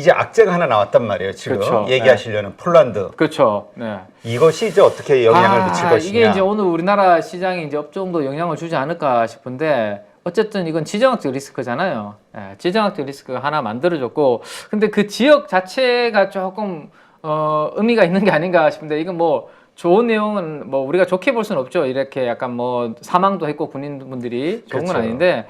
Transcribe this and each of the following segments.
이제 악재가 하나 나왔단 말이에요. 지금 그렇죠. 얘기하시려는 폴란드 그렇죠. 네. 이것이 이제 어떻게 영향을 아, 미칠 것이냐. 이게 이제 오늘 우리나라 시장이 이제 업종도 영향을 주지 않을까 싶은데 어쨌든 이건 지정학적 리스크잖아요. 예, 지정학적 리스크가 하나 만들어졌고 근데 그 지역 자체가 조금 어, 의미가 있는 게 아닌가 싶은데 이건 뭐 좋은 내용은 뭐 우리가 좋게 볼 수는 없죠. 이렇게 약간 뭐 사망도 했고 군인분들이 좋은 건 그렇죠. 아닌데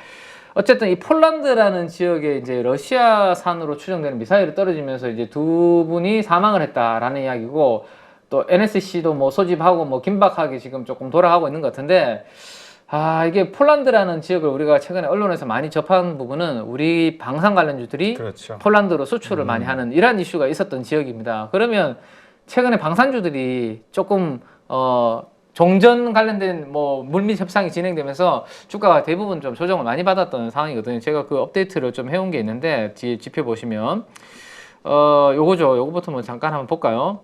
어쨌든 이 폴란드라는 지역에 이제 러시아산으로 추정되는 미사일이 떨어지면서 이제 두 분이 사망을 했다라는 이야기고 또 NSC도 뭐 소집하고 뭐 긴박하게 지금 조금 돌아가고 있는 것 같은데 아 이게 폴란드라는 지역을 우리가 최근에 언론에서 많이 접한 부분은 우리 방산 관련주들이 그렇죠. 폴란드로 수출을 많이 하는 이러한 이슈가 있었던 지역입니다. 그러면 최근에 방산주들이 조금 어 종전 관련된 뭐 물밑 협상이 진행되면서 주가가 대부분 좀 조정을 많이 받았던 상황이거든요. 제가 그 업데이트를 좀 해온 게 있는데 뒤에 지표 보시면 어 요거죠. 요거부터 뭐 잠깐 한번 볼까요?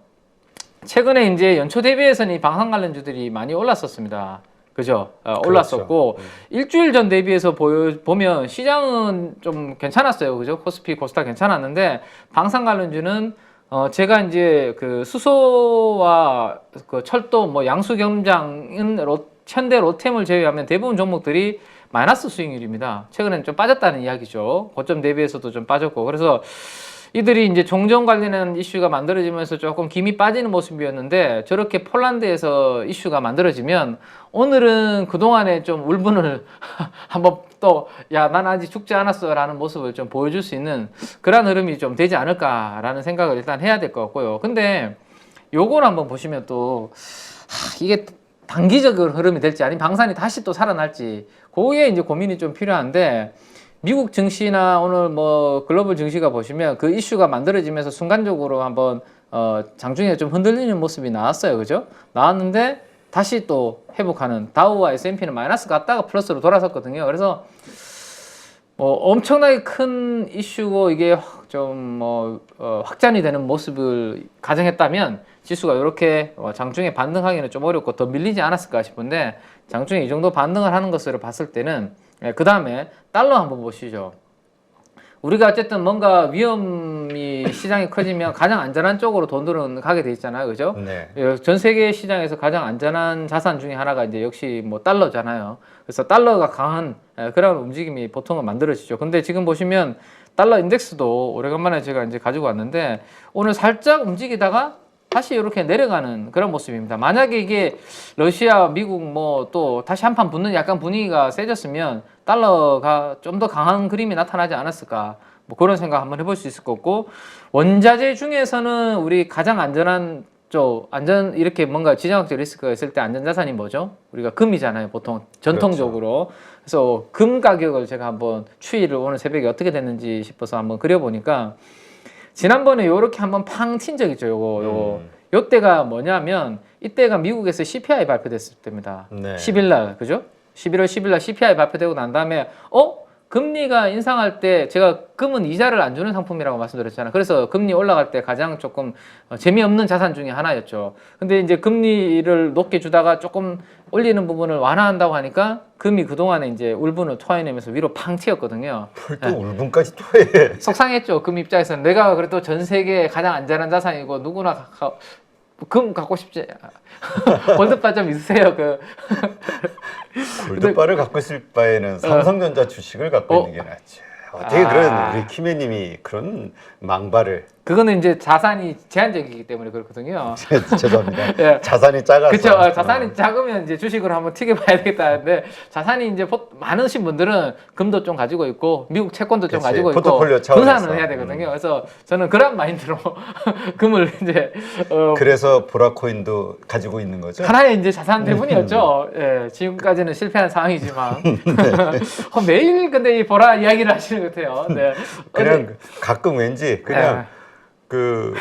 최근에 이제 연초 대비해서는 이 방산 관련주들이 많이 올랐었습니다. 그죠? 어, 올랐었고 일주일 전 대비해서 보여, 보면 시장은 좀 괜찮았어요. 그죠? 코스피, 코스닥 괜찮았는데 방산 관련주는 어, 제가 이제 그 수소와 그 철도, 뭐 양수 겸장은 로, 현대 로템을 제외하면 대부분 종목들이 마이너스 수익률입니다. 최근에는 좀 빠졌다는 이야기죠. 고점 대비해서도 좀 빠졌고. 그래서 이들이 이제 종전 관련한 이슈가 만들어지면서 조금 김이 빠지는 모습이었는데 저렇게 폴란드에서 이슈가 만들어지면 오늘은 그동안에 좀 울분을 한번 또 야 난 아직 죽지 않았어 라는 모습을 좀 보여줄 수 있는 그런 흐름이 좀 되지 않을까라는 생각을 일단 해야 될 것 같고요. 근데 요걸 한번 보시면 또 하, 이게 단기적인 흐름이 될지 아니면 방산이 다시 또 살아날지 그게 이제 고민이 좀 필요한데 미국 증시나 오늘 뭐 글로벌 증시가 보시면 그 이슈가 만들어지면서 순간적으로 한번 어 장중에 좀 흔들리는 모습이 나왔어요. 그죠? 나왔는데 다시 또 회복하는 다우와 S&P는 마이너스 갔다가 플러스로 돌아섰거든요. 그래서 뭐 엄청나게 큰 이슈고 이게 좀뭐 어, 확장이 되는 모습을 가정했다면 지수가 이렇게 어, 장중에 반등하기는 좀 어렵고 더 밀리지 않았을까 싶은데 장중에 이 정도 반등을 하는 것으로 봤을 때는 그 다음에 달러 한번 보시죠. 우리가 어쨌든 뭔가 위험이 시장이 커지면 가장 안전한 쪽으로 돈들은 가게 돼 있잖아요, 그죠? 네. 예, 전 세계 시장에서 가장 안전한 자산 중에 하나가 이제 역시 뭐 달러잖아요. 그래서 달러가 강한 예, 그런 움직임이 보통은 만들어지죠. 근데 지금 보시면 달러 인덱스도 오래간만에 제가 이제 가지고 왔는데 오늘 살짝 움직이다가 다시 이렇게 내려가는 그런 모습입니다. 만약에 이게 러시아, 미국 뭐 또 다시 한판 붙는 약간 분위기가 세졌으면 달러가 좀 더 강한 그림이 나타나지 않았을까. 뭐 그런 생각 한번 해볼 수 있을 것 같고 원자재 중에서는 우리 가장 안전한 쪽 안전 이렇게 뭔가 지정학적 리스크가 있을 때 안전 자산이 뭐죠? 우리가 금이잖아요, 보통 전통적으로. 그래서금 가격을 제가 한번 추이를 오늘 새벽에 어떻게 됐는지 싶어서 한번 그려 보니까 지난번에 요렇게 한번 팡 튄 적 있죠, 요거 요거. 음. 요때가 뭐냐면 이때가 미국에서 CPI 발표됐을 때입니다. 네. 10일 날 그죠? 11월 10일 날 CPI 발표되고 난 다음에 어 금리가 인상할 때 제가 금은 이자를 안 주는 상품이라고 말씀드렸잖아요. 그래서 금리 올라갈 때 가장 조금 어, 재미없는 자산 중에 하나였죠. 근데 이제 금리를 높게 주다가 조금 올리는 부분을 완화한다고 하니까 금이 그동안에 이제 울분을 토해내면서 위로 팡 튀었거든요. 또 울분까지 토해. 속상했죠. 금 입장에서는 내가 그래도 전 세계 가장 안전한 자산이고 누구나 금 갖고 싶지 골드바 좀 있으세요. 그 골드바를 갖고 있을 바에는 삼성전자 주식을 갖고 어. 있는 게 낫지. 어떻게 아. 그런 우리 키메님이 그런 망발을 그거는 이제 자산이 제한적이기 때문에 그렇거든요. 죄송합니다. 예. 자산이 작아서. 그렇죠. 어, 자산이 작으면 이제 주식으로 한번 튀겨봐야 되겠다는데 자산이 이제 보- 많으신 분들은 금도 좀 가지고 있고 미국 채권도 좀 그치, 가지고 있고. 음. 분산을 해야 되거든요. 그래서 저는 그런 마인드로 금을 이제 어, 그래서 보라코인도 가지고 있는 거죠. 하나의 이제 자산 대분이었죠. 예, 지금까지는 실패한 상황이지만 어, 매일 근데 이 보라 이야기를 하시는 것 같아요. 네. 그냥 가끔 왠지 그냥 예. 그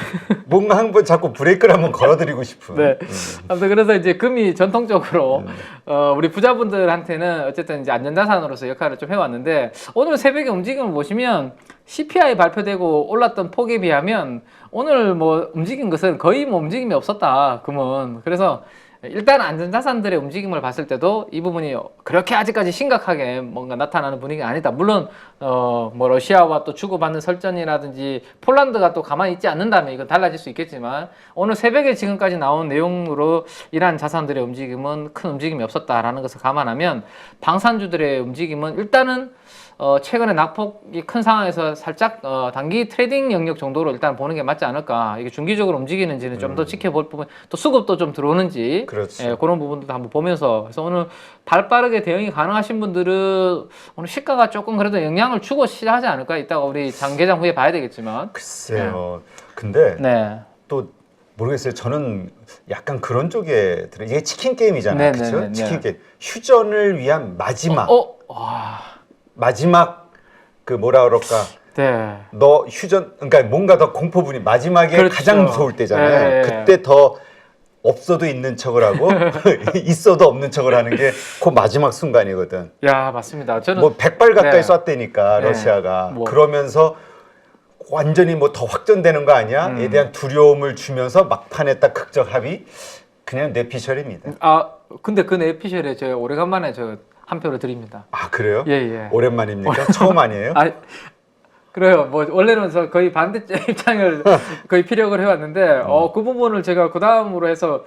뭔가 한 번 자꾸 브레이크를 한번 걸어드리고 싶은. 네. 음. 아무튼 그래서 이제 금이 전통적으로 어, 우리 부자분들한테는 어쨌든 이제 안전자산으로서 역할을 좀 해왔는데 오늘 새벽에 움직임을 보시면 CPI 발표되고 올랐던 폭에 비하면 오늘 뭐 움직인 것은 거의 뭐 움직임이 없었다 금은 그래서 일단 안전자산들의 움직임을 봤을 때도 이 부분이 그렇게 아직까지 심각하게 뭔가 나타나는 분위기가 아니다. 물론 어 뭐 러시아와 또 주고받는 설전이라든지 폴란드가 또 가만히 있지 않는다면 이건 달라질 수 있겠지만 오늘 새벽에 지금까지 나온 내용으로 이러한 자산들의 움직임은 큰 움직임이 없었다라는 것을 감안하면 방산주들의 움직임은 일단은 어, 최근에 낙폭이 큰 상황에서 살짝 어, 단기 트레이딩 영역 정도로 일단 보는 게 맞지 않을까. 이게 중기적으로 움직이는지는 좀 더 지켜볼 부분, 또 수급도 좀 들어오는지 그렇죠. 예, 그런 부분도 한번 보면서 그래서 오늘 발 빠르게 대응이 가능하신 분들은 오늘 시가가 조금 그래도 영향을 주고 시작하지 않을까. 이따가 우리 장계장 후에 봐야 되겠지만. 글쎄요. 근데 네. 또 모르겠어요. 저는 약간 그런 쪽에 들어. 이게 치킨 게임이잖아요. 네, 그렇죠? 네, 네, 치킨 네. 게임. 휴전을 위한 마지막 어, 와, 마지막 그 뭐라 그럴까? 네. 너 휴전 그러니까 뭔가 더 공포분이 마지막에 그렇죠. 가장 무서울 때잖아요. 네. 그때 더 없어도 있는 척을 하고 있어도 없는 척을 하는 게 그 마지막 순간이거든. 야, 맞습니다. 저는 뭐 백발 가까이 네. 쐈다니까 네. 러시아가 뭐. 그러면서 완전히 뭐 더 확전되는 거 아니야? 음. 에 대한 두려움을 주면서 막판에 딱 극적 합의 그냥 뇌피셜입니다. 아, 근데 그 내피셜에 저 오래간만에 저 한 표를 드립니다. 아 그래요? 예, 예. 오랜만입니까? 처음 아니에요? 아 그래요. 뭐 원래는 저 거의 반대쪽 입장을 거의 피력을 해왔는데 어 그 부분을 제가 그 다음으로 해서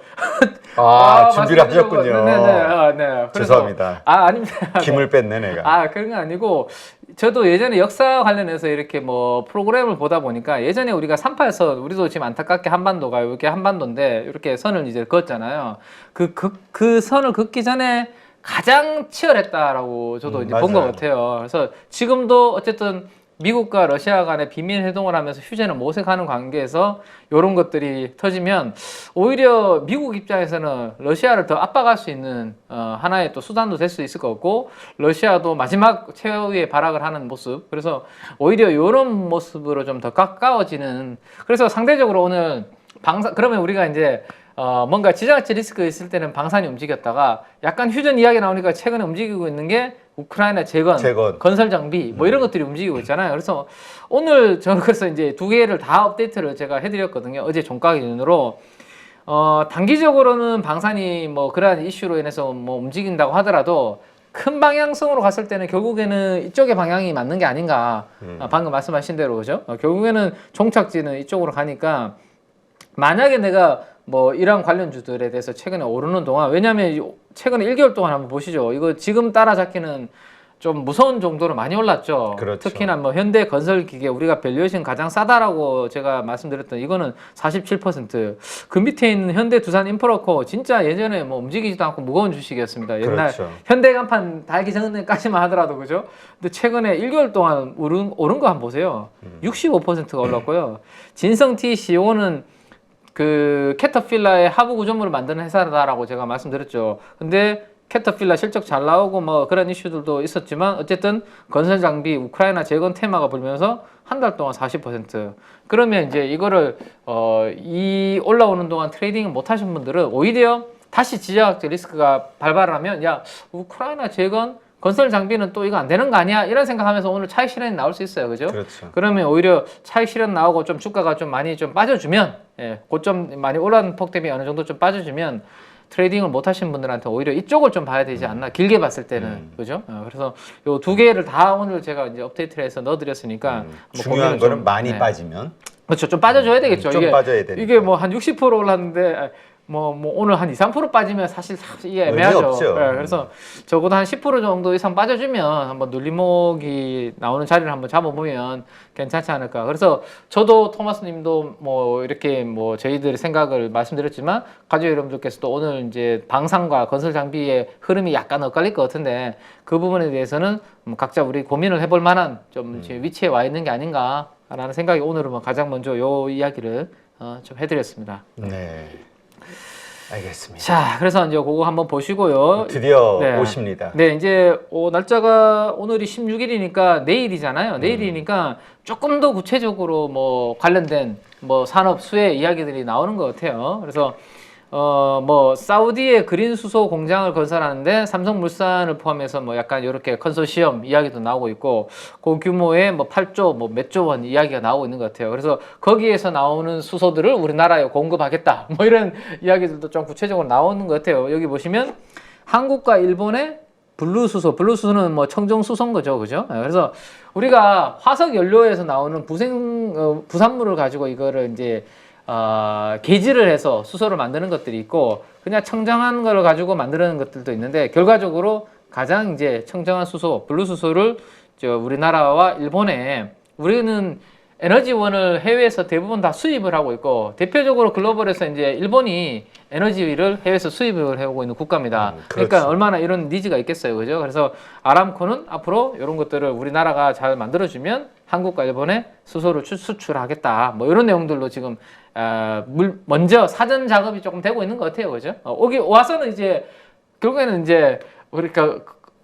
아, 준비를 말씀드리려고- 하셨군요. 네네네. 아, 네. 그래서- 죄송합니다. 아 아닙니다. 김을 뺐네 내가. 아 그런 건 아니고 저도 예전에 역사 관련해서 이렇게 뭐 프로그램을 보다 보니까 예전에 우리가 38선 우리도 지금 안타깝게 한반도가 이렇게 한반도인데 이렇게 선을 이제 그었잖아요. 그 그 그 선을 긋기 전에 가장 치열했다라고 저도 음, 이제 본 것 맞아요. 같아요. 그래서 지금도 어쨌든 미국과 러시아 간의 비밀 회동을 하면서 휴전을 모색하는 관계에서 이런 것들이 터지면 오히려 미국 입장에서는 러시아를 더 압박할 수 있는 어, 하나의 또 수단도 될 수 있을 것 같고 러시아도 마지막 최후의 발악을 하는 모습 그래서 오히려 이런 모습으로 좀 더 가까워지는 그래서 상대적으로 오늘 방사 그러면 우리가 이제 어, 뭔가 지정학적 리스크 있을 때는 방산이 움직였다가 약간 휴전 이야기 나오니까 최근에 움직이고 있는 게 우크라이나 재건, 재건. 건설 장비 뭐 이런 것들이 움직이고 있잖아요. 그래서 오늘 저는 그래서 이제 두 개를 다 업데이트를 제가 해드렸거든요. 어제 종가 기준으로 어, 단기적으로는 방산이 뭐 그러한 이슈로 인해서 뭐 움직인다고 하더라도 큰 방향성으로 갔을 때는 결국에는 이쪽의 방향이 맞는 게 아닌가. 음. 아, 방금 말씀하신 대로 그죠? 어, 결국에는 종착지는 이쪽으로 가니까 만약에 내가 뭐 이런 관련주들에 대해서 최근에 오르는 동안 왜냐하면 이- 최근에 1개월 동안 한번 보시죠. 이거 지금 따라잡기는 좀 무서운 정도로 많이 올랐죠. 그렇죠. 특히나 뭐 현대 건설 기계 우리가 밸류에이션 가장 싸다라고 제가 말씀드렸던 이거는 47%그 밑에 있는 현대 두산 인프라코 진짜 예전에 뭐 움직이지도 않고 무거운 주식이었습니다. 옛날 그렇죠. 현대 간판 달기 전까지만 하더라도 그죠? 근데 최근에 1개월 동안 오른 오른 거 한번 보세요. 음. 65%가 올랐고요. 진성T CEO는 그 캐터필라의 하부 구조물을 만드는 회사다라고 제가 말씀드렸죠. 근데 캐터필라 실적 잘 나오고 뭐 그런 이슈들도 있었지만 어쨌든 건설 장비 우크라이나 재건 테마가 불면서 한 달 동안 40% 그러면 이제 이거를 어 이 올라오는 동안 트레이딩을 못 하신 분들은 오히려 다시 지정학적 리스크가 발발하면 야 우크라이나 재건 건설 장비는 또 이거 안 되는 거 아니야 이런 생각하면서 오늘 차익 실현이 나올 수 있어요 그죠? 그렇죠. 그러면 오히려 차익 실현 나오고 좀 주가가 좀 많이 좀 빠져주면 예, 고점 많이 올라온 폭 대비 어느 정도 좀 빠져주면 트레이딩을 못 하신 분들한테 오히려 이쪽을 좀 봐야 되지 않나 길게 봤을 때는 음. 그죠? 어, 그래서 요 두 개를 다 오늘 제가 이제 업데이트를 해서 넣어드렸으니까 음, 한번 중요한 거는 좀, 많이 네. 빠지면 그렇죠 좀 빠져줘야 되겠죠 좀 이게 빠져야 되니까. 이게 뭐 한 60% 올랐는데 아, 뭐, 뭐 오늘 한 2, 3% 빠지면 사실 참 이게 애매하죠. 예, 그래서 적어도 한 10% 정도 이상 빠져주면 한번 눌림목이 나오는 자리를 한번 잡아보면 괜찮지 않을까. 그래서 저도 토마스님도 뭐 이렇게 뭐 저희들의 생각을 말씀드렸지만 가족 여러분들께서도 오늘 이제 방산과 건설 장비의 흐름이 약간 엇갈릴 것 같은데 그 부분에 대해서는 뭐 각자 우리 고민을 해볼 만한 좀 지금 위치에 와 있는 게 아닌가라는 생각이 오늘은 뭐 가장 먼저 요 이야기를 어, 좀 해드렸습니다. 네. 알겠습니다. 자, 그래서 이제 그거 한번 보시고요. 드디어 네. 오십니다. 네, 이제 어, 날짜가 오늘이 16일이니까 내일이잖아요. 내일이니까 조금 더 구체적으로 뭐 관련된 뭐 산업 수혜 이야기들이 나오는 것 같아요. 그래서 어 뭐 사우디에 그린 수소 공장을 건설하는데 삼성물산을 포함해서 뭐 약간 이렇게 컨소시엄 이야기도 나오고 있고 그 규모의 뭐 8조 뭐 몇 조 원 이야기가 나오고 있는 것 같아요. 그래서 거기에서 나오는 수소들을 우리나라에 공급하겠다. 뭐 이런 이야기들도 좀 구체적으로 나오는 것 같아요. 여기 보시면 한국과 일본의 블루 수소, 블루 수소는 뭐 청정 수소인 거죠, 그죠? 예, 그래서 우리가 화석 연료에서 나오는 부생 어, 부산물을 가지고 이거를 이제 어, 개질을 해서 수소를 만드는 것들이 있고 그냥 청정한 걸 가지고 만드는 것들도 있는데 결과적으로 가장 이제 청정한 수소, 블루 수소를 저 우리나라와 일본에 우리는 에너지원을 해외에서 대부분 다 수입을 하고 있고 대표적으로 글로벌에서 이제 일본이 에너지를 해외에서 수입을 해오고 있는 국가입니다. 음, 그러니까 그렇지. 얼마나 이런 니즈가 있겠어요, 그죠? 그래서 아람코는 앞으로 이런 것들을 우리나라가 잘 만들어주면 한국과 일본에 수소를 추- 수출하겠다. 뭐 이런 내용들로 지금 아, 물 먼저 사전 작업이 조금 되고 있는 것 같아요, 그죠? 어, 오기 와서는 이제 결국에는 이제 우리가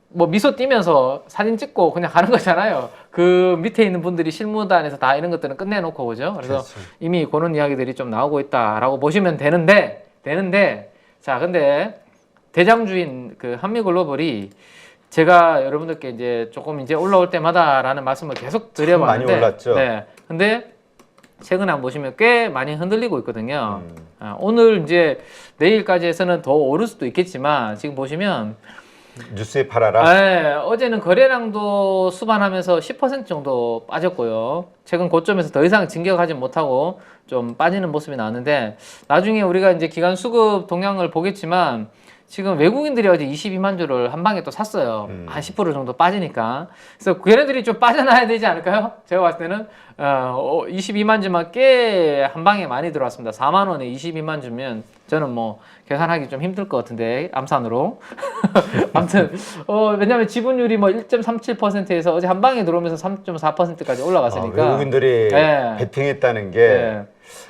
뭐 미소 띄면서 사진 찍고 그냥 가는 거잖아요. 그 밑에 있는 분들이 실무단에서 다 이런 것들은 끝내놓고 그죠? 그래서 그렇죠. 이미 그런 이야기들이 좀 나오고 있다라고 보시면 되는데 되는데 자 근데 대장주인 그 한미 글로벌이 제가 여러분들께 이제 조금 이제 올라올 때마다라는 말씀을 계속 드려봤는데 많이 올랐죠. 네. 근데 최근에 한번 보시면 꽤 많이 흔들리고 있거든요. 음. 아, 오늘 이제 내일까지 해서는 더 오를 수도 있겠지만 지금 보시면 뉴스에 팔아라. 네, 어제는 거래량도 수반하면서 10% 정도 빠졌고요. 최근 고점에서 더 이상 진격하지 못하고 좀 빠지는 모습이 나왔는데 나중에 우리가 이제 기간 수급 동향을 보겠지만 지금 외국인들이 어제 22만 주를 한 방에 또 샀어요. 음. 한10% 정도 빠지니까. 그래서 걔네들이 좀 빠져나야 되지 않을까요? 제가 봤을 때는 어, 22만 주만 꽤 한 방에 많이 들어왔습니다. 4만 원에 22만 주면 저는 뭐 계산하기 좀 힘들 것 같은데 암산으로. 아무튼 어, 왜냐하면 지분율이 뭐 1.37%에서 어제 한 방에 들어오면서 3.4%까지 아, 올라갔으니까. 외국인들이 네. 베팅했다는 게 네.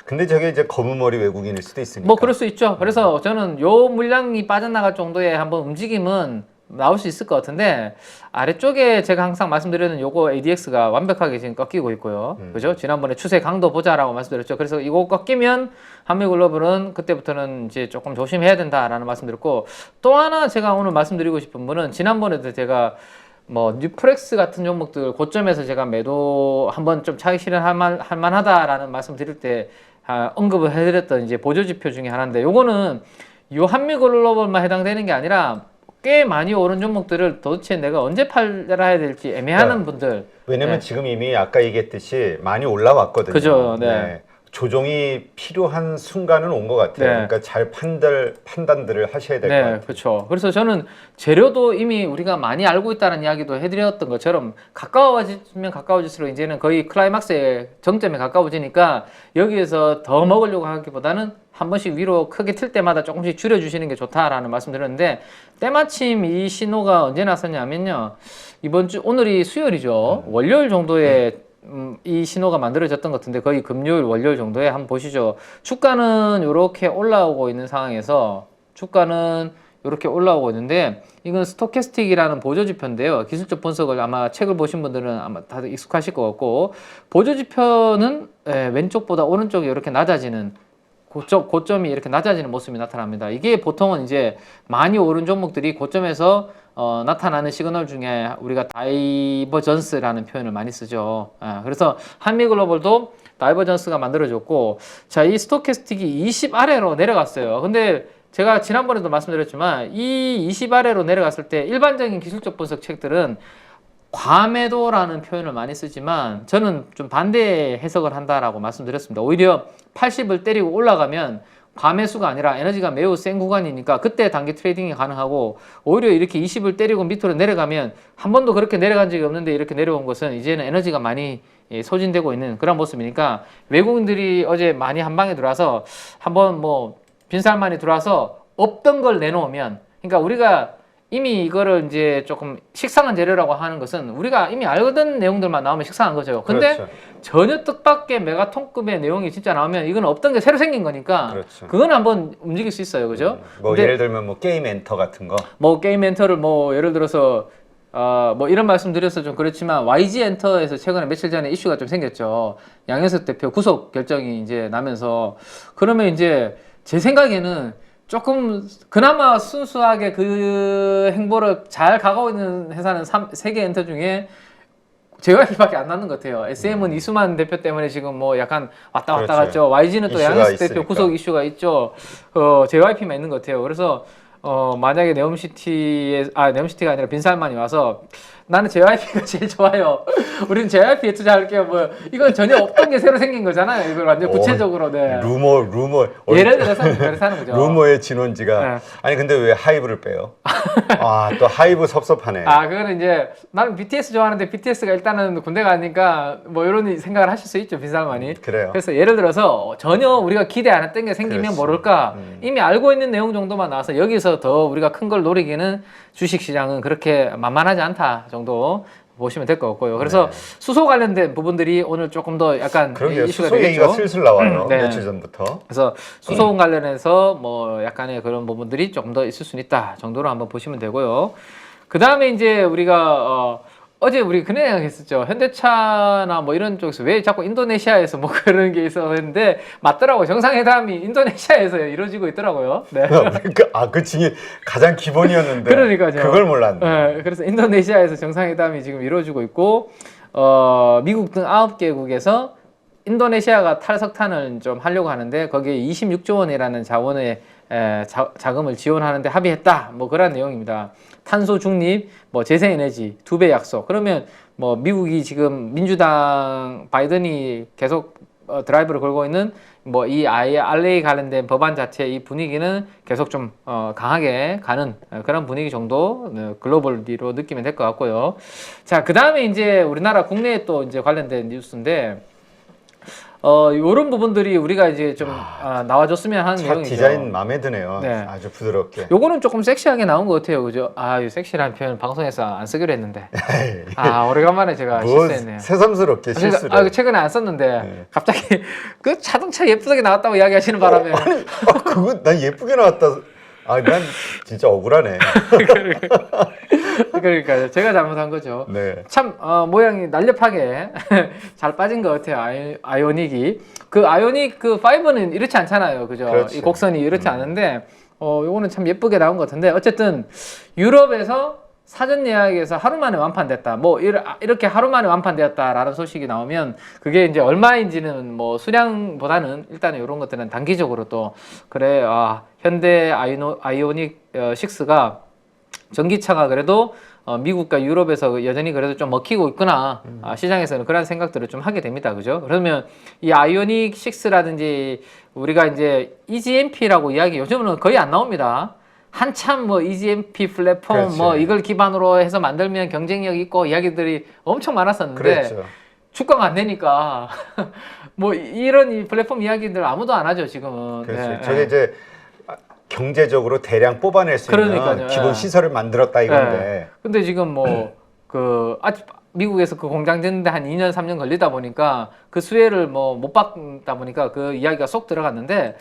근데 저게 이제 검은 머리 외국인일 수도 있으니까. 뭐 그럴 수 있죠. 그래서 저는 요 물량이 빠져나갈 정도의 한번 움직임은 나올 수 있을 것 같은데 아래쪽에 제가 항상 말씀드리는 요거 ADX가 완벽하게 지금 꺾이고 있고요. 음. 그죠? 지난번에 추세 강도 보자라고 말씀드렸죠. 그래서 이거 꺾이면 한미글로벌은 그때부터는 이제 조금 조심해야 된다라는 말씀드렸고 또 하나 제가 오늘 말씀드리고 싶은 분은 지난번에도 제가 뭐 뉴프렉스 같은 종목들 고점에서 제가 매도 한번 좀 차익 실현할 만, 할 만하다라는 말씀 드릴 때 아, 언급을 해드렸던 이제 보조 지표 중에 하나인데 요거는 요 한미 글로벌만 해당되는 게 아니라 꽤 많이 오른 종목들을 도대체 내가 언제 팔아야 될지 애매하는 네. 분들 왜냐면 네. 지금 이미 아까 얘기했듯이 많이 올라왔거든요. 그죠, 네. 조정이 필요한 순간은 온 것 같아요. 네. 그러니까 잘 판단 판단들을 하셔야 될것 네, 같아요. 그렇죠. 그래서 저는 재료도 이미 우리가 많이 알고 있다는 이야기도 해드렸던 것처럼 가까워지면 가까워질수록 이제는 거의 클라이막스의 정점에 가까워지니까 여기에서 더 먹으려고 하기보다는 한 번씩 위로 크게 틀 때마다 조금씩 줄여주시는 게 좋다라는 말씀드렸는데 때마침 이 신호가 언제 났었냐면요 이번 주 오늘이 수요일이죠 월요일 정도에 음, 이 신호가 만들어졌던 것 같은데 거의 금요일 월요일 정도에 한번 보시죠 주가는 이렇게 올라오고 있는 상황에서 주가는 이렇게 올라오고 있는데 이건 스토캐스틱이라는 보조지표인데요. 기술적 분석을 아마 책을 보신 분들은 아마 다들 익숙하실 것 같고 보조지표는 예, 왼쪽보다 오른쪽이 이렇게 낮아지는 고점, 고점이 이렇게 낮아지는 모습이 나타납니다. 이게 보통은 이제 많이 오른 종목들이 고점에서 어, 나타나는 시그널 중에 우리가 다이버전스라는 표현을 많이 쓰죠. 아, 그래서 한미글로벌도 다이버전스가 만들어졌고, 자, 이 스토캐스틱이 20 아래로 내려갔어요. 근데 제가 지난번에도 말씀드렸지만 이 20 아래로 내려갔을 때 일반적인 기술적 분석 책들은 과매도라는 표현을 많이 쓰지만 저는 좀 반대 해석을 한다라고 말씀드렸습니다. 오히려 80을 때리고 올라가면 과매수가 아니라 에너지가 매우 센 구간이니까 그때 단기 트레이딩이 가능하고 오히려 이렇게 20을 때리고 밑으로 내려가면 한 번도 그렇게 내려간 적이 없는데 이렇게 내려온 것은 이제는 에너지가 많이 예, 소진되고 있는 그런 모습이니까 외국인들이 어제 많이 한 방에 들어와서 한번 뭐 빈살만이 들어와서 없던 걸 내놓으면 그러니까 우리가 이미 이거를 이제 조금 식상한 재료라고 하는 것은 우리가 이미 알던 내용들만 나오면 식상한 거죠. 근데 그렇죠. 전혀 뜻밖의 메가톤급의 내용이 진짜 나오면 이건 없던 게 새로 생긴 거니까 그렇죠. 그건 한번 움직일 수 있어요. 그죠? 음, 뭐 근데- 예를 들면 뭐 게임 엔터 같은 거. 뭐 게임 엔터를 뭐 예를 들어서 어, 뭐 이런 말씀 드려서 좀 그렇지만 YG 엔터에서 최근에 며칠 전에 이슈가 좀 생겼죠. 양현석 대표 구속 결정이 이제 나면서 그러면 이제 제 생각에는 조금 그나마 순수하게 그 행보를 잘 가고 있는 회사는 삼- 세계 엔터 중에 JYP밖에 안 나는 것 같아요. SM은 이수만 대표 때문에 지금 뭐 약간 왔다 왔다 그렇죠. 갔죠. YG는 또 양현수 대표. 구속 이슈가 있죠. 어, JYP만 있는 것 같아요. 그래서 어, 만약에 네옴시티에 아 네옴시티가 아니라 빈살만이 와서 나는 JYP가 제일 좋아요. 우리는 JYP에 투자할게요. 뭐 이건 전혀 없던 게 새로 생긴 거잖아요. 이걸 완전 어, 구체적으로 네. 루머 루머 예를 들어서 그래서 하는 거죠. 루머의 진원지가 네. 아니 근데 왜 하이브를 빼요? 아 또 하이브 섭섭하네. 아, 그거는 이제 나는 BTS 좋아하는데 BTS가 일단은 군대 가니까 뭐 이런 생각을 하실 수 있죠, 빈살만이. 그래요. 그래서 예를 들어서 전혀 우리가 기대 안 했던 게 생기면 그렇지. 모를까 음. 이미 알고 있는 내용 정도만 나와서 여기서 더 우리가 큰 걸 노리기는 주식 시장은 그렇게 만만하지 않다 정도 보시면 될 것 같고요. 그래서 수소 관련된 부분들이 오늘 조금 더 약간 네. 그러게요. 이슈가 수소 얘기가 되겠죠. 슬슬 나와요. 네. 며칠 전부터. 그래서 수소원 관련해서 뭐 약간의 그런 부분들이 조금 더 있을 수는 있다 정도로 한번 보시면 되고요. 그 다음에 이제 우리가 어, 어제 우리 그네 했었죠. 현대차나 뭐 이런 쪽에서 왜 자꾸 인도네시아에서 뭐 그런 게 있었는데 맞더라고. 정상회담이 인도네시아에서 이루어지고 있더라고요. 네. 그, 아, 그 가장 기본이었는데. 그러니까요. 그걸 몰랐네. 네, 그래서 인도네시아에서 정상회담이 지금 이루어지고 있고 어, 미국 등 아홉 개국에서 인도네시아가 탈석탄을 좀 하려고 하는데 거기에 26조 원이라는 자원의 에, 자, 자금을 지원하는데 합의했다. 뭐 그런 내용입니다. 탄소 중립, 뭐 재생에너지 두 배 약속. 그러면 뭐 미국이 지금 민주당 바이든이 계속 어, 드라이브를 걸고 있는 뭐이 아예 RA 관련된 법안 자체 이 분위기는 계속 좀 어, 강하게 가는 어, 그런 분위기 정도 어, 글로벌리로 느끼면 될 것 같고요. 자, 그 다음에 이제 우리나라 국내에 또 이제 관련된 뉴스인데 어, 요런 부분들이 우리가 이제 좀 아, 나와줬으면 하는 차 내용이죠. 디자인 마음에 드네요. 네. 아주 부드럽게. 요거는 조금 섹시하게 나온 것 같아요. 그죠? 아, 이 섹시라는 표현 방송에서 안 쓰기로 했는데. 아, 오래간만에 제가 뭐 실수했네요. 새삼스럽게 그러니까, 실수를. 아, 이거 최근에 안 썼는데 네. 갑자기 그 자동차 예쁘게 나왔다고 이야기하시는 바람에 아, 그거 난 예쁘게 나왔다. 아, 난 진짜 억울하네. 그러니까 제가 잘못한 거죠. 네. 참 어, 모양이 날렵하게 잘 빠진 것 같아요. 아이, 아이오닉이 그 아이오닉 그 5는 이렇지 않잖아요, 그죠? 그렇죠. 이 곡선이 이렇지 않은데 어 요거는 참 예쁘게 나온 것 같은데 어쨌든 유럽에서 사전 예약에서 하루 만에 완판됐다. 뭐 이러- 이렇게 하루 만에 완판되었다라는 소식이 나오면 그게 이제 얼마인지는 뭐 수량보다는 일단은 이런 것들은 단기적으로 또 그래 아 현대 아이오닉 어, 6가 전기차가 그래도 어, 미국과 유럽에서 여전히 그래도 좀 먹히고 있구나 아, 시장에서는 그런 생각들을 좀 하게 됩니다 그죠 그러면 이 아이오닉 6라든지 우리가 이제 EGMP라고 이야기 요즘은 거의 안 나옵니다 한참 뭐 EGMP 플랫폼 그렇지. 뭐 이걸 기반으로 해서 만들면 경쟁력 있고 이야기들이 엄청 많았었는데 그랬죠. 주가가 안 되니까 뭐 이런 이 플랫폼 이야기들 아무도 안 하죠 지금은 그렇죠. 네, 저게 네. 이제 경제적으로 대량 뽑아낼 수 그러니까요. 있는 기본 예. 시설을 만들었다 이건데. 네. 근데 지금 뭐 그 아직 미국에서 그 공장 짓는데 한 2년 3년 걸리다 보니까 그 수혜를 뭐 못 받다 보니까 그 이야기가 쏙 들어갔는데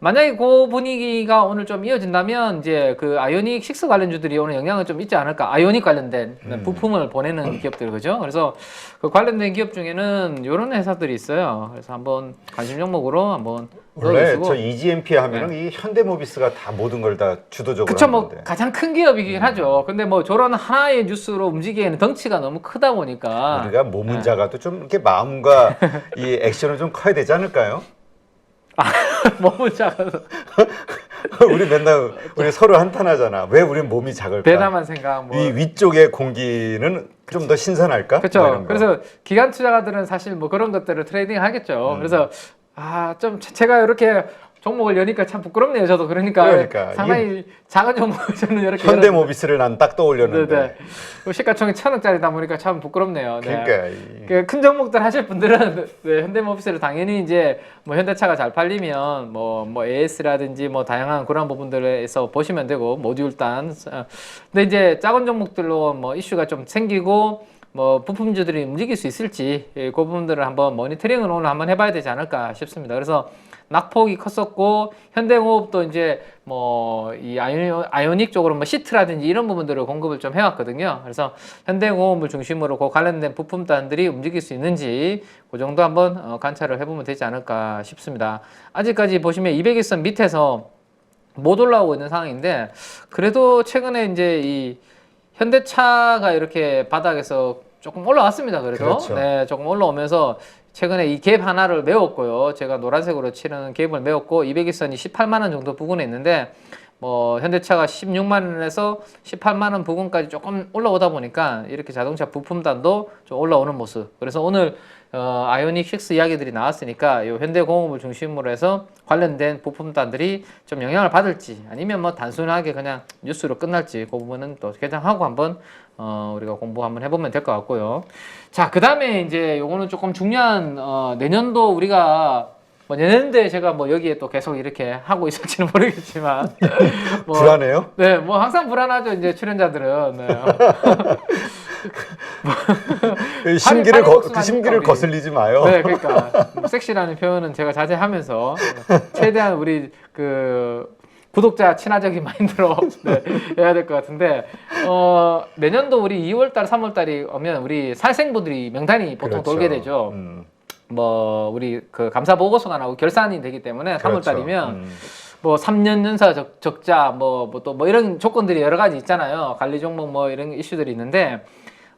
만약에 그 분위기가 오늘 좀 이어진다면 이제 그 아이오닉 6 관련주들이 오늘 영향은 좀 있지 않을까? 아이오닉 관련된 음. 부품을 보내는 기업들 그죠? 그래서 그 관련된 기업 중에는 이런 회사들이 있어요. 그래서 한번 관심 종목으로 한번 원래 넣어주시고. 저 EGMP 하면은 이 현대모비스가 다 모든 걸 다 주도적으로 네. 그쵸 뭐 하는데. 가장 큰 기업이긴 하죠. 근데 뭐 저런 하나의 뉴스로 움직이기에는 덩치가 너무 크다 보니까. 우리가 몸은 작아도 좀 이렇게 마음과 이 액션은 좀 커야 되지 않을까요? 몸은 작아서 우리 맨날 우리 서로 한탄하잖아. 왜 우리 몸이 작을까? 대담한 생각 뭐 이 위쪽의 공기는 좀 더 신선할까? 뭐 그렇죠. 그래서 기관 투자가들은 사실 뭐 그런 것들을 트레이딩 하겠죠. 음. 그래서 아 좀 제가 이렇게 종목을 여니까 참 부끄럽네요. 저도 그러니까, 그러니까. 상당히 작은 종목을 저는 이렇게 현대모비스를 난 딱 떠올렸는데. 네네. 그 시가총액 천억짜리다 보니까 참 부끄럽네요. 네. 그러니까 이- 그큰 종목들 하실 분들은 네, 현대모비스를 당연히 이제 뭐 현대차가 잘 팔리면 뭐뭐 AS라든지 뭐 다양한 그런 부분들에서 보시면 되고 모듈단 어, 근데 이제 작은 종목들로 뭐 이슈가 좀 생기고 뭐 부품주들이 움직일 수 있을지 예, 그 부분들을 한번 모니터링을 오늘 한번 해봐야 되지 않을까 싶습니다. 그래서 낙폭이 컸었고 현대공업도 이제 뭐 이 아이오닉 쪽으로 뭐 시트라든지 이런 부분들을 공급을 좀 해왔거든요. 그래서 현대공업을 중심으로 그 관련된 부품단들이 움직일 수 있는지 그 정도 한번 어, 관찰을 해보면 되지 않을까 싶습니다. 아직까지 보시면 200일선 밑에서 못 올라오고 있는 상황인데 그래도 최근에 이제 이 현대차가 이렇게 바닥에서 조금 올라왔습니다. 그래도 그렇죠. 네, 조금 올라오면서 최근에 이 갭 하나를 메웠고요. 제가 노란색으로 치는 갭을 메웠고 200일선이 18만 원 정도 부근에 있는데 뭐 현대차가 16만 원에서 18만 원 부근까지 조금 올라오다 보니까 이렇게 자동차 부품단도 좀 올라오는 모습. 그래서 오늘 어, 아이오닉 6 이야기들이 나왔으니까 이 현대공업을 중심으로 해서 관련된 부품단들이 좀 영향을 받을지 아니면 뭐 단순하게 그냥 뉴스로 끝날지 그 부분은 또 개장하고 한번 어, 우리가 공부 한번 해보면 될 것 같고요. 자, 그 다음에 이제 요거는 조금 중요한 어, 내년도 우리가 뭐 내년도에 제가 뭐 여기에 또 계속 이렇게 하고 있을지는 모르겠지만 뭐 불안해요? 네, 뭐 항상 불안하죠. 이제 출연자들은. 네. 그 심기를 거, 그 심기를. 거슬리지 마요. 네, 그러니까 뭐 섹시라는 표현은 제가 자제하면서 최대한 우리 그 구독자 친화적인 마인드로 네, 해야 될 것 같은데 어, 내년도 우리 2월달, 3월달이 오면 우리 살생부들이 명단이 보통 그렇죠. 돌게 되죠. 음, 뭐 우리 그 감사 보고서가 나오고 결산이 되기 때문에 그렇죠. 3월달이면 음. 뭐 3년 연사 적, 적자 뭐또뭐 이런 조건들이 여러 가지 있잖아요. 관리 종목 뭐 이런 이슈들이 있는데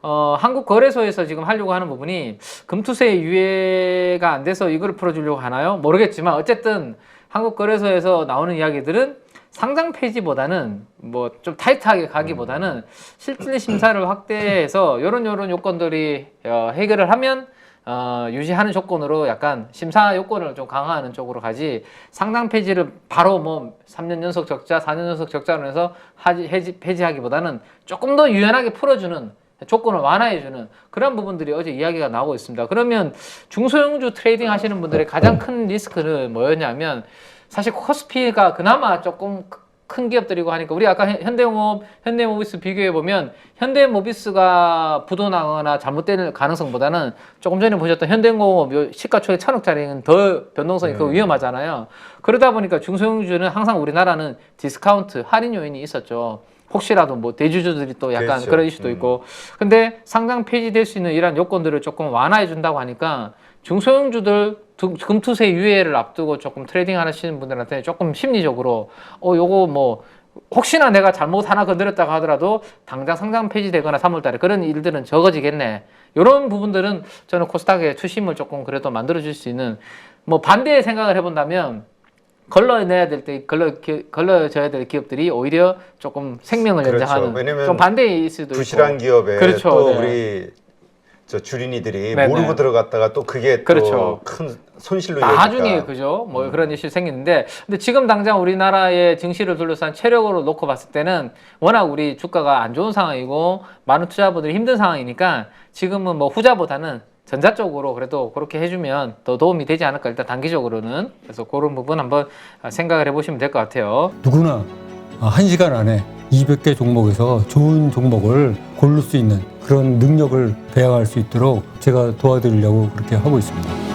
어 한국 거래소에서 지금 하려고 하는 부분이 금투세 유예가 안 돼서 이걸 풀어 주려고 하나요? 모르겠지만 어쨌든 한국 거래소에서 나오는 이야기들은 상장 폐지보다는 뭐 좀 타이트하게 가기보다는 실질 심사를 확대해서 요런 요런 요건들이 어, 해결을 하면 어, 유지하는 조건으로 약간 심사 요건을 좀 강화하는 쪽으로 가지 상장 폐지를 바로 뭐 3년 연속 적자, 4년 연속 적자로 해서 하지, 해지, 폐지하기보다는 조금 더 유연하게 풀어주는 조건을 완화해주는 그런 부분들이 어제 이야기가 나오고 있습니다. 그러면 중소형주 트레이딩 하시는 분들의 가장 큰 리스크는 뭐였냐면 사실 코스피가 그나마 조금 큰 기업들이고 하니까 우리 아까 현- 현대공업, 현대모비스 비교해 보면 현대모비스가 부도나거나 잘못될 가능성보다는 조금 전에 보셨던 현대공업 요 시가총액 천억짜리는 더 변동성이 그 위험하잖아요. 그러다 보니까 중소형주는 항상 우리나라는 디스카운트 할인 요인이 있었죠. 혹시라도 뭐 대주주들이 또 약간 그렇죠. 그런 이슈도 음. 있고 근데 상장 폐지될 수 있는 이러한 요건들을 조금 완화해 준다고 하니까 중소형주들 두- 금투세 유예를 앞두고 조금 트레이딩 하시는 분들한테 조금 심리적으로 어 요거 뭐 혹시나 내가 잘못 하나 건드렸다고 하더라도 당장 상장 폐지되거나 3월달에 그런 일들은 적어지겠네. 이런 부분들은 저는 코스닥의 투심을 조금 그래도 만들어 줄 수 있는 뭐 반대의 생각을 해본다면 걸러내야 될 때 걸러 기- 걸러져야 될 기업들이 오히려 조금 생명을 그렇죠. 연장하는 좀 반대일 수도 부실한 있고 기업에 그렇죠, 또 네. 우리 저 주린이들이 네, 모르고 네. 들어갔다가 또 그게 그렇죠. 또 큰 손실로. 나중에 그죠 뭐 음. 그런 이슈 생기는데 근데 지금 당장 우리나라의 증시를 둘러싼 체력으로 놓고 봤을 때는 워낙 우리 주가가 안 좋은 상황이고 많은 투자분들이 힘든 상황이니까 지금은 뭐 후자보다는 전자 쪽으로 그래도 그렇게 해주면 더 도움이 되지 않을까 일단 단기적으로는 그래서 그런 부분 한번 생각을 해보시면 될 것 같아요. 누구나 아, 한 시간 안에 200개 종목에서 좋은 종목을 고를 수 있는 그런 능력을 배양할 수 있도록 제가 도와드리려고 그렇게 하고 있습니다.